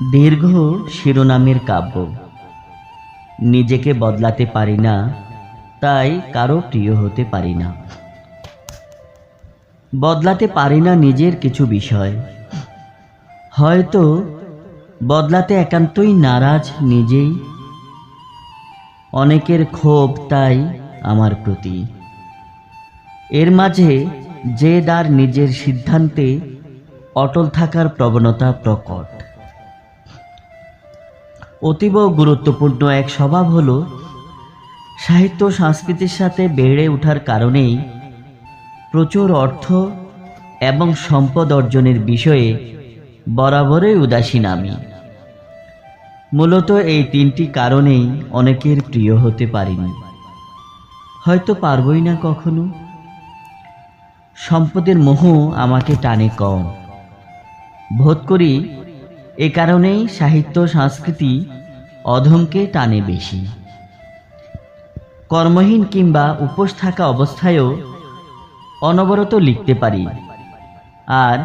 দীর্ঘ শিরোনামের কাব্য। নিজেকে বদলাতে পারি না, তাই কারও প্রিয় হতে পারি না। বদলাতে পারি না নিজের কিছু বিষয়। হয়তো বদলাতে একান্তই নারাজ নিজেই। অনেকের ক্ষোভ তাই আমার প্রতি। এর মাঝে যে দার নিজের সিদ্ধান্তে অটল থাকার প্রবণতা প্রকট। অতীব গুরুত্বপূর্ণ এক স্বভাব হল সাহিত্য সংস্কৃতির সাথে বেড়ে ওঠার কারণেই প্রচুর অর্থ এবং সম্পদ অর্জনের বিষয়ে বরাবরই উদাসীন আমি। মূলত এই তিনটি কারণেই অনেকের প্রিয় হতে পারিনি। হয়তো পারবই না কখনো। সম্পদের মোহ আমাকে টানে কম। বোধ করি এ কারণেই সাহিত্য সংস্কৃতি অধমকে টানে বেশি। কর্মহীন কিংবা উপোস থাকা অবস্থায়ও অনবরত লিখতে পারি। আর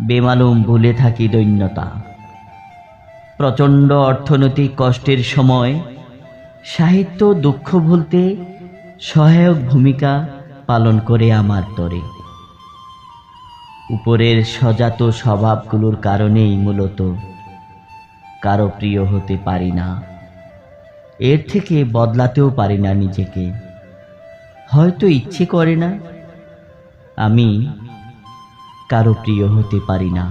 বেমালুম ভুলে থাকি দৈন্যতা। প্রচণ্ড অর্থনৈতিক কষ্টের সময় সাহিত্য দুঃখ ভুলতে সহায়ক ভূমিকা পালন করে আমার তরে। উপরের সজাত স্বভাবগুলোর কারণেই মূলত কারও প্রিয় হতে পারি না। এর থেকে বদলাতেও পারি না নিজেকে। হয়তো ইচ্ছে করে না, আমি কারও প্রিয় হতে পারি না।